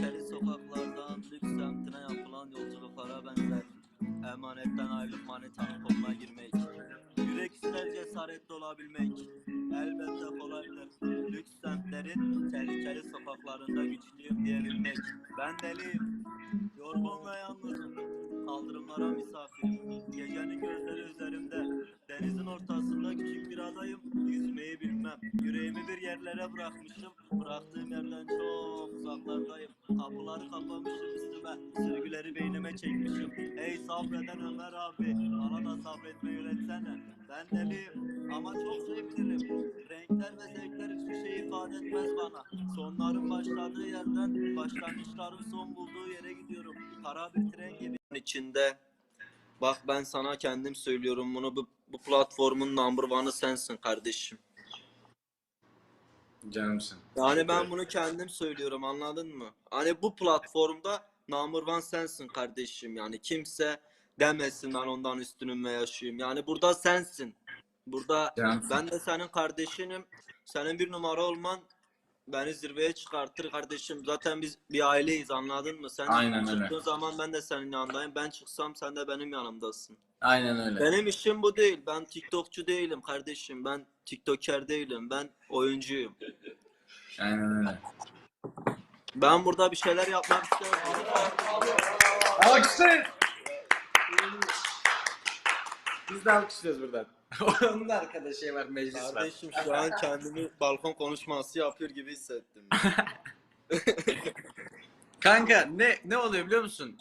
Neşeli sokaklardan lüks semtine yapılan yolculuklara benzer. Emanetten ayrılıp manetanın koluna girmek. Yürek ister cesaretli olabilmek. Elbette kolaydır. Lüks semtlerin tehlikeli sokaklarında güçlüyüm diyebilmek. Ben deliyim. Yorgun ve yalnızım. Kaldırımlara misafirim. Gecenin göz Yüzmeyi bilmem. Yüreğimi bir yerlere bırakmışım. Bıraktığım yerden çok uzaklardayım. Kapıları kapamışım üstüme. Sürgüleri beynime çekmişim. Ey sabreden Ömer abi. Bana da sabretmeyi öğretsene. Ben deliyim ama çok şey. Renkler ve zevkler hiçbir şey ifade etmez bana. Sonların başladığı yerden başlangıçların son bulduğu yere gidiyorum. Kara bir tren gibi içinde. Bak ben sana kendim söylüyorum bunu. Bu, bu platformun number one'ı sensin kardeşim. Canımsın. Yani ben bunu kendim söylüyorum anladın mı? Hani bu platformda number one sensin kardeşim. Yani kimse demesin ben ondan üstünüm ve yaşayayım. Yani burada sensin. Burada Cansın. ben de senin kardeşinim. Senin bir numara olman beni zirveye çıkartır kardeşim. Zaten biz bir aileyiz anladın mı? Sen Aynen öyle. çıktığın zaman ben de senin yanındayım. Ben çıksam sen de benim yanımdasın. Aynen öyle. Benim işim bu değil. Ben TikTokçu değilim kardeşim. Ben TikToker değilim. Ben oyuncuyum. Aynen öyle. Ben burada bir şeyler yapmak istiyorum. Alkışlayın. Biz de alkışlıyoruz buradan. Onun da arkada şey var, meclis var. Kardeşim şu an kendimi balkon konuşması yapıyor gibi hissettim. Kanka ne ne oluyor biliyor musun?